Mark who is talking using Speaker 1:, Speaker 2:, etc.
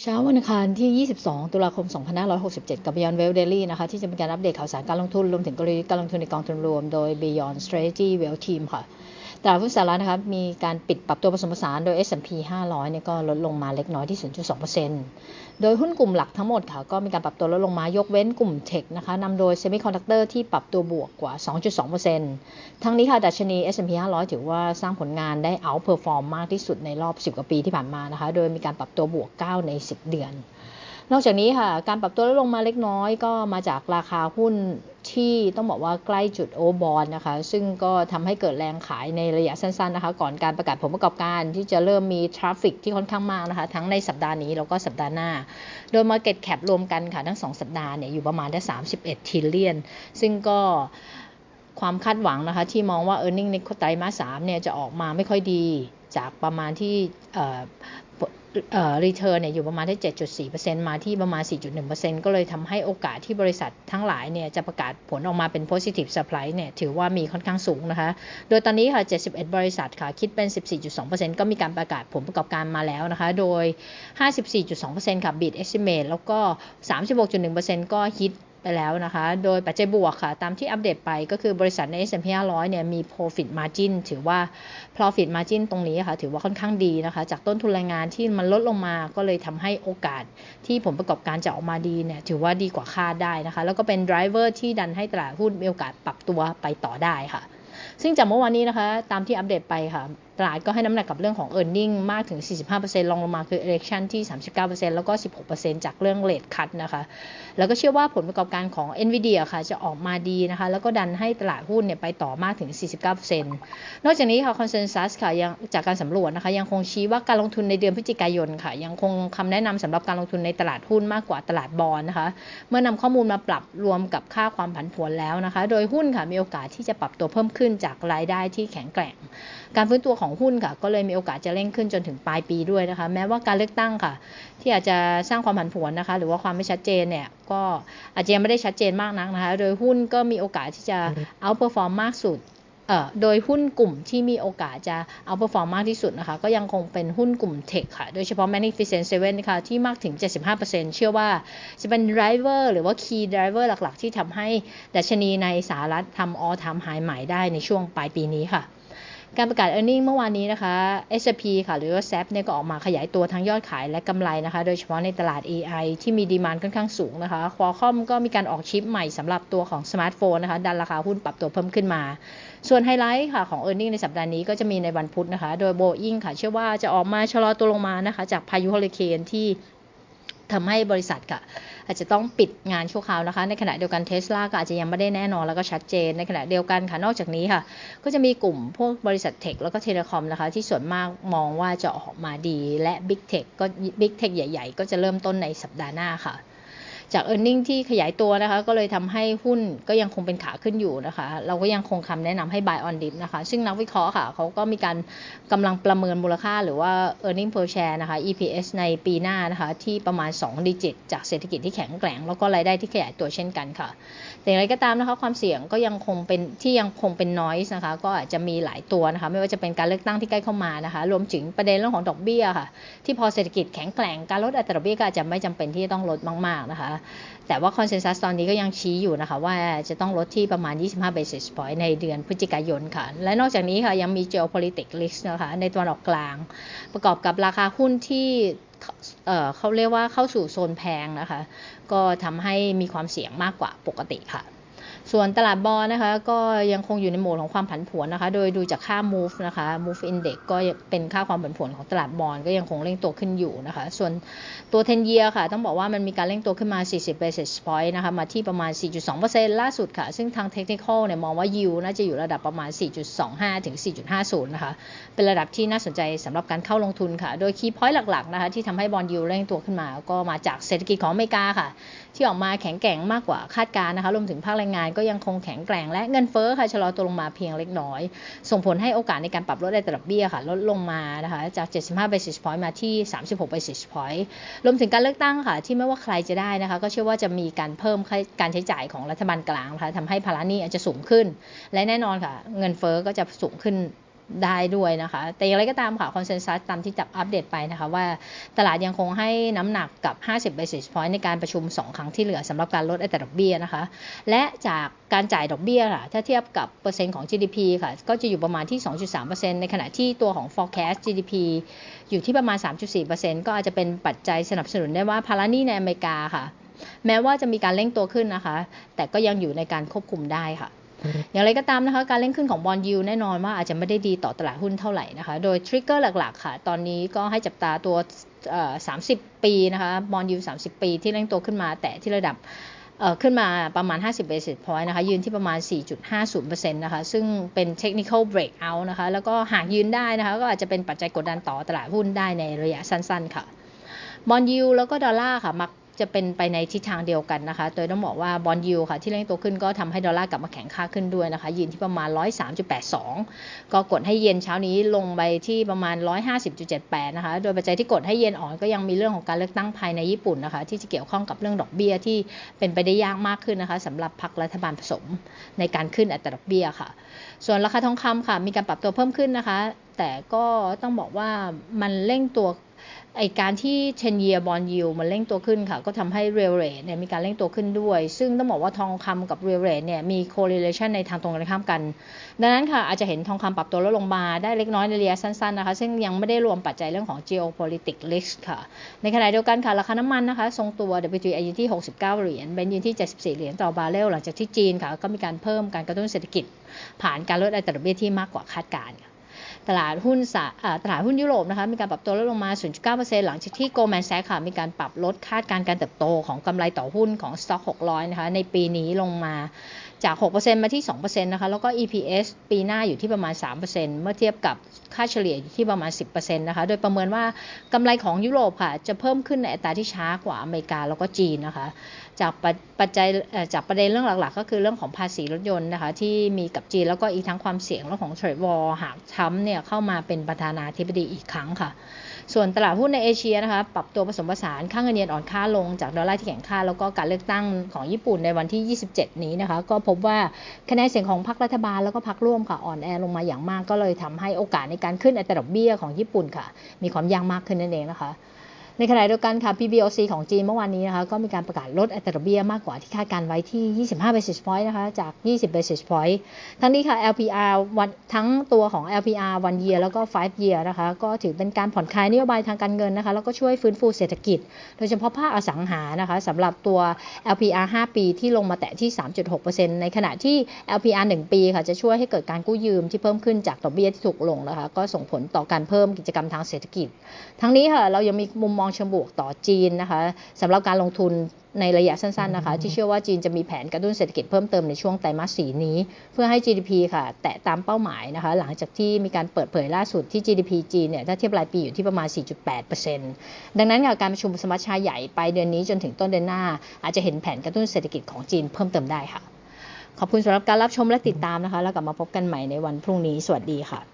Speaker 1: เช้าวันอังคารที่ 22 ตุลาคม 2567 กับ Beyond Wealth Daily นะคะ ที่จะเป็นการอัปเดตข่าวสารการลงทุน รวมถึงกลยุทธ์การลงทุนในกองทุนรวม โดย Beyond Strategy Wealth Team ค่ะ ตลาดหุ้นสหรัฐนะคะมีการปิดปรับตัวผสมผสานโดย S&P 500เนี่ยก็ลดลงมาเล็กน้อยที่ 0.2%โดยหุ้นกลุ่มหลักทั้งหมดค่ะก็มีการปรับตัวลดลงมายกเว้นกลุ่มเทคนะคะนำโดย Semiconductor ที่ปรับตัวบวกกว่า 2.2%ทั้งนี้ค่ะดัชนี S&P 500 ถือว่าสร้างผลงานได้ outperform มากที่สุดในรอบ 10 กว่าปีที่ผ่านมานะคะโดยมีการปรับตัวบวก 9 ใน 10 เดือน นอกจากนี้ค่ะ การปรับตัวลดลงมาเล็กน้อยก็มาจากราคาหุ้นที่ต้องบอกว่าใกล้จุดโอบอลนะคะ ซึ่งก็ทำให้เกิดแรงขายในระยะสั้นๆนะคะ ก่อนการประกาศผลประกอบการที่จะเริ่มมีทราฟฟิกที่ค่อนข้างมากนะคะ ทั้งในสัปดาห์นี้แล้วก็สัปดาห์หน้า โดย Market Cap รวมกันค่ะทั้ง 2 สัปดาห์เนี่ยอยู่ประมาณได้ 31ทิลเลียน ซึ่งก็ความคาดหวังนะคะที่มองว่า e a r n i n g ในไตรมาส3เนี่ยจะออกมาไม่ค่อยดีจากประมาณที่เรีเทิร์นเนี่ยอยู่ประมาณที่ 7.4%มาที่ประมาณ 4.1%ก็เลยทำให้โอกาสที่บริษัททั้งหลายเนี่ยจะประกาศผลออกมาเป็น positive surprise เนี่ยถือว่ามีค่อนข้างสูงนะคะ โดยตอนนี้ค่ะ 71 บริษัทค่ะ คิดเป็น 14.2%ก็มีการประกาศผลประกอบการมาแล้วนะคะ โดย 54.2%ค่ะ beat estimate แล้วก็ 36.1%ก็ hit ไปแล้วนะคะ โดยปัจจัยบวกค่ะ ตามที่อัปเดตไปก็คือบริษัทใน S&P 500 เนี่ยมี profit margin ถือว่า profit margin ตรงนี้ค่ะ ถือว่าค่อนข้างดีนะคะ จากต้นทุนแรงงานที่มันลดลงมาก็เลยทำให้โอกาสที่ผลประกอบการจะออกมาดีเนี่ย ถือว่าดีกว่าคาดได้นะคะ แล้วก็เป็น driver ที่ดันให้ตลาดหุ้นมีโอกาสปรับตัวไปต่อได้ค่ะ ซึ่งจากเมื่อวานนี้นะคะ ตามที่อัปเดตไปค่ะตลาดก็ให้น้ำหนักกับเรื่องของ e a r n i n g มากถึง 45%ลองลงมาคือ election ที่ 39%แล้วก็ 16%จากเรื่อง rate cut นะคะ แล้วก็เชื่อว่าผลประกอบการของ NVIDIA ค่ะจะออกมาดีนะคะ แล้วก็ดันให้ตลาดหุ้นเนี่ยไปต่อมากถึง 49%นอกจากนี้ค่ะ consensus ค่ะยังจากการสำรวจนะคะ ยังคงชี้ว่าการลงทุนในเดือนพฤศจิกายนค่ะ ยังคงคำแนะนำสำหรับการลงทุนในตลาดหุ้นมากกว่าตลาดบอลนะคะ เมื่อนำข้อมูลมาปรับรวมกับค่าความผันผวนแล้วนะคะ โดยหุ้นค่ะมีโอกาสที่จะปรับตัวเพิ่มขึ้นจากรายได้ที่แข็งแกร่ง การฟื้นตัวของหุ้นค่ะ ก็เลยมีโอกาสจะเร่งขึ้นจนถึงปลายปีด้วยนะคะ แม้ว่าการเลือกตั้งค่ะ ที่อาจจะสร้างความผันผวนนะคะ หรือว่าความไม่ชัดเจนเนี่ย ก็อาจจะยังไม่ได้ชัดเจนมากนักนะคะ โดยหุ้นก็มีโอกาสที่จะเอาเปอร์ฟอร์มมากสุดเอ่อโดยหุ้นกลุ่มที่มีโอกาสจะเอาเปอร์ฟอร์มมากที่สุดนะคะ ก็ยังคงเป็นหุ้นกลุ่มเทคค่ะ โดยเฉพาะ Magnificent Seven นะคะที่มากถึง 75%เชื่อว่าจะเป็น driver หรือว่า key driver หลักๆ ที่ทำให้ดัชนีในสหรัฐทำ all time high ใหม่ได้ในช่วงปลายปีนี้ค่ะ การประกาศ e a r n i n g เมื่อวานนี้นะคะ S&P ค่ะ หรือว่า SAP เนี่ยก็ออกมาขยายตัวทั้งยอดขายและกำไรนะคะ โดยเฉพาะในตลาด AI ที่มีดีมานค่อนข้างสูงนะคะ Qualcomm ก็มีการออกชิปใหม่สำหรับตัวของสมาร์ทโฟนนะคะ ดันราคาหุ้นปรับตัวเพิ่มขึ้นมา ส่วนไฮไลท์ค่ะของ e a r n i n g ในสัปดาห์นี้ก็จะมีในวันพุธนะคะ โดย Boeing ค่ะ เชื่อว่าจะออกมาชะลอตัวลงมานะคะ จากพายุเฮอริเคนที่ ทำให้บริษัทค่ะอาจจะต้องปิดงานชั่วคราวนะคะ ในขณะเดียวกันเทสลาก็อาจจะยังไม่ได้แน่นอนแล้วก็ชัดเจน ในขณะเดียวกันค่ะ นอกจากนี้ค่ะ ก็จะมีกลุ่มพวกบริษัทเทคแล้วก็เทเลคอมนะคะ ที่ส่วนมากมองว่าจะออกมาดี และบิ๊กเทคก็บิ๊กเทคใหญ่ ๆ ก็จะเริ่มต้นในสัปดาห์หน้าค่ะ จาก e a r n i n g ที่ขยายตัวนะคะ ก็เลยทำให้หุ้นก็ยังคงเป็นขาขึ้นอยู่นะคะ เราก็ยังคงคำแนะนำให้ buy on dip นะคะ ซึ่งนักวิเคราะห์ค่ะ เขาก็มีการกำลังประเมินมูลค่าหรือว่า e a r n i n g per share นะคะ EPS ในปีหน้านะคะ ที่ประมาณ 2 ดิจิต จากเศรษฐกิจที่แข็งแกร่ง แล้วก็รายได้ที่ขยายตัวเช่นกันค่ะ แต่อย่างไรก็ตามนะคะความเสี่ยงก็ยังคงเป็นที่ยังคงเป็น noise นะคะ ก็อาจจะมีหลายตัวนะคะ ไม่ว่าจะเป็นการเลือกตั้งที่ใกล้เข้ามานะคะ รวมถึงประเด็นเรื่องของดอกเบี้ยค่ะ ที่พอเศรษฐกิจแข็งแกร่ง การลดอัตราดอกเบี้ยก็อาจจะไม่จำเป็นที่จะต้องลดมากๆนะคะแต่ว่าคอนเซนแซสตอนนี้ก็ยังชี้อยู่นะคะ ว่าจะต้องลดที่ประมาณ 25 basis point ในเดือนพฤศจิกายนค่ะ และนอกจากนี้ค่ะ ยังมี geopolitics risk นะคะ ในตะวันออกกลาง ประกอบกับราคาหุ้นที่เเขาเรียกว่าเข้าสู่โซนแพงนะคะ ก็ทำให้มีความเสี่ยงมากกว่าปกติค่ะ ส่วนตลาดบอลนะคะ ก็ยังคงอยู่ในโหมดของความผันผวนนะคะ โดยดูจากค่า move นะคะ move index ก็เป็นค่าความผันผวนของตลาดบอลก็ยังคงเร่งตัวขึ้นอยู่นะคะ ส่วนตัว 10 year ค่ะ ต้องบอกว่ามันมีการเร่งตัวขึ้นมา 40 basis point นะคะ มาที่ประมาณ 4.2%ล่าสุดค่ะ ซึ่งทาง technical เนี่ยมองว่า yield น่าจะอยู่ระดับประมาณ 4.25 ถึง 4.50 นะคะ เป็นระดับที่น่าสนใจสำหรับการเข้าลงทุนค่ะ โดย key point หลักๆนะคะที่ทำให้บอล yield เร่งตัวขึ้นมา ก็มาจากเศรษฐกิจของอเมริกาค่ะ ที่ออกมาแข็งแกร่งมากกว่าคาดการณ์นะคะรวมถึงภาคแรงงานก็ยังคงแข็งแกร่งและเงินเฟ้อค่ะชะลอตัวลงมาเพียงเล็กน้อย ส่งผลให้โอกาสในการปรับลดอัตราดอกเบี้ยค่ะลดลงมานะคะจาก 75 basis point มาที่ 36 basis point รวมถึงการเลือกตั้งค่ะ ที่ไม่ว่าใครจะได้นะคะ ก็เชื่อว่าจะมีการเพิ่มการใช้จ่ายของรัฐบาลกลางนะคะทำให้ภาระหนี้อาจจะสูงขึ้น และแน่นอนค่ะ เงินเฟ้อก็จะสูงขึ้น ได้ด้วยนะคะ แต่อย่างไรก็ตามค่ะคอนเซนแซสตามที่จับอัปเดตไปนะคะ ว่าตลาดยังคงให้น้ำหนักกับ 50 basis point ในการประชุม 2 ครั้งที่เหลือสำหรับการลดอัตราดอกเบี้ยนะคะ และจากการจ่ายดอกเบี้ยค่ะ ถ้าเทียบกับเปอร์เซ็นต์ของ GDP ค่ะ ก็จะอยู่ประมาณที่ 2.3%ในขณะที่ตัวของ forecast GDP อยู่ที่ประมาณ 3.4%ก็อาจจะเป็นปัจจัยสนับสนุนได้ว่าภาระหนี้ในอเมริกาค่ะ แม้ว่าจะมีการเร่งตัวขึ้นนะคะ แต่ก็ยังอยู่ในการควบคุมได้ค่ะ อย่างไรก็ตามนะคะ การเร่งขึ้นของบอลยูแน่นอนว่าอาจจะไม่ได้ดีต่อตลาดหุ้นเท่าไหร่นะคะ โดยทริกเกอร์หลักๆ ค่ะ ตอนนี้ก็ให้จับตาตัว 30 ปีนะคะบอลยู30 ปีที่เร่งตัวขึ้นมาแต่ที่ระดับขึ้นมาประมาณ 50 basis point นะคะ ยืนที่ประมาณ 4.50%นะคะ ซึ่งเป็น technical breakout นะคะ แล้วก็หากยืนได้นะคะ ก็อาจจะเป็นปัจจัยกดดันต่อตลาดหุ้นได้ในระยะสั้นๆ ค่ะ บอลยูแล้วก็ดอลลาร์ค่ะ มัก จะเป็นไปในทิศทางเดียวกันนะคะ โดยต้องบอกว่าบอลยูค่ะที่เร่งตัวขึ้นก็ทำให้ดอลลาร์กลับมาแข็งค่าขึ้นด้วยนะคะยืนที่ประมาณ 103.82 ก็กดให้เยนเช้านี้ลงไปที่ประมาณ 150.78 นะคะ โดยปัจจัยที่กดให้เยนอ่อนก็ยังมีเรื่องของการเลือกตั้งภายในญี่ปุ่นนะคะ ที่จะเกี่ยวข้องกับเรื่องดอกเบี้ยที่เป็นไปได้ยากมากขึ้นนะคะสำหรับพรรครัฐบาลผสมในการขึ้นอัตราดอกเบี้ยค่ะ ส่วนราคาทองคำค่ะมีการปรับตัวเพิ่มขึ้นนะคะ แต่ก็ต้องบอกว่ามันเร่งตัว ไอการที่เชนเยียบอลยูมันเร่งตัวขึ้นค่ะ ก็ทำให้เรลเรทเนี่ยมีการเร่งตัวขึ้นด้วย ซึ่งต้องบอกว่าทองคำกับเรลเรทเนี่ยมี correlation ในทางตรงกันข้ามกัน ดังนั้นค่ะ อาจจะเห็นทองคำปรับตัวลดลงมาได้เล็กน้อยในระยะสั้นๆนะคะ ซึ่งยังไม่ได้รวมปัจจัยเรื่องของ geopolitics risk ค่ะ ในขณะเดียวกันค่ะราคาน้ำมันนะคะ ทรงตัว WTI อยู่ที่ 69 เหรียญเบนยินที่ 74 เหรียญต่อบาร์เรลหลังจากที่จีนค่ะก็มีการเพิ่มการกระตุ้นเศรษฐกิจ ผ่านการลดอัตราดอกเบี้ยที่มากกว่าคาดการณ์ ตลาดหุ้นตลาดหุ้นยุโรปนะคะมีการปรับตัวลดลงมา 0.9%หลังจากที่ Goldman Sachs ค่ะมีการปรับลดคาดการการเติบโตของกำไรต่อหุ้นของ Stock 600นะคะในปีนี้ลงมาจาก 6%มาที่ 2%นะคะ แล้วก็ EPS ปีหน้าอยู่ที่ประมาณ 3%เมื่อเทียบกับค่าเฉลี่ยอยู่ที่ประมาณ 10%นะคะ โดยประเมินว่ากำไรของยุโรปค่ะ จะเพิ่มขึ้นในอัตราที่ช้ากว่าอเมริกาแล้วก็จีนนะคะ จากปัจจัยจากประเด็นเรื่องหลักๆ ก็คือเรื่องของภาษีรถยนต์นะคะที่มีกับจีนแล้วก็อีกทั้งความเสี่ยงเรื่องของเทรดวอลหากทรัมป์เนี่ยเข้ามาเป็นประธานาธิบดีอีกครั้งค่ะ ส่วนตลาดหุ้นในเอเชียนะคะปรับตัวผสมผสานค่าเงินเยนอ่อนค่าลงจากดอลลาร์ที่แข็งค่า แล้วก็การเลือกตั้งของญี่ปุ่นในวันที่ 27 นี้นะคะ ก็พบว่าคะแนนเสียงของพรรครัฐบาลแล้วก็พรรคร่วมค่ะอ่อนแอลงมาอย่างมากก็เลยทำให้โอกาสในการขึ้นอัตราดอกเบี้ยของญี่ปุ่นค่ะ มีความยากมากขึ้นนั่นเองนะคะ ในขณะเดียวกันค่ะ PBOC ของจีนเมื่อวานนี้นะคะก็มีการประกาศลดอัตราดอกเบี้ยมากกว่าที่คาดการไว้ที่ 25 basis point นะคะจาก 20 basis point ทั้งนี้ค่ะ LPR วันทั้งตัวของ LPR one year แล้วก็ five year นะคะก็ถือเป็นการผ่อนคลายนโยบายทางการเงินนะคะแล้วก็ช่วยฟื้นฟูเศรษฐกิจ โดยเฉพาะภาคอสังหานะคะสำหรับตัว LPR 5 ปีที่ลงมาแตะที่ 3.6%ในขณะที่ LPR 1 ปีค่ะจะช่วยให้เกิดการกู้ยืมที่เพิ่มขึ้นจากดอกเบี้ยที่ถูกลงนะคะก็ส่งผลต่อการเพิ่มกิจกรรมทางเศรษฐกิจ ทั้งนี้ค่ะเรายังมีมุมมองเชิงบวกต่อจีนนะคะสำหรับการลงทุนในระยะสั้นๆนะคะที่เชื่อว่าจีนจะมีแผนกระตุ้นเศรษฐกิจเพิ่มเติมในช่วงไตรมาสสีนี้ เพื่อให้ GDP ค่ะ แตะตามเป้าหมายนะคะ หลังจากที่มีการเปิดเผยล่าสุดที่ GDP จีนเนี่ยถ้าเทียบรายปีอยู่ที่ประมาณ 4.8%ดังนั้นการประชุมสมัชชาใหญ่ไปเดือนนี้จนถึงต้นเดือนหน้า อาจจะเห็นแผนกระตุ้นเศรษฐกิจของจีนเพิ่มเติมได้ค่ะ ขอบคุณสำหรับการรับชมและติดตามนะคะ แล้วกลับมาพบกันใหม่ในวันพรุ่งนี้สวัสดีค่ะ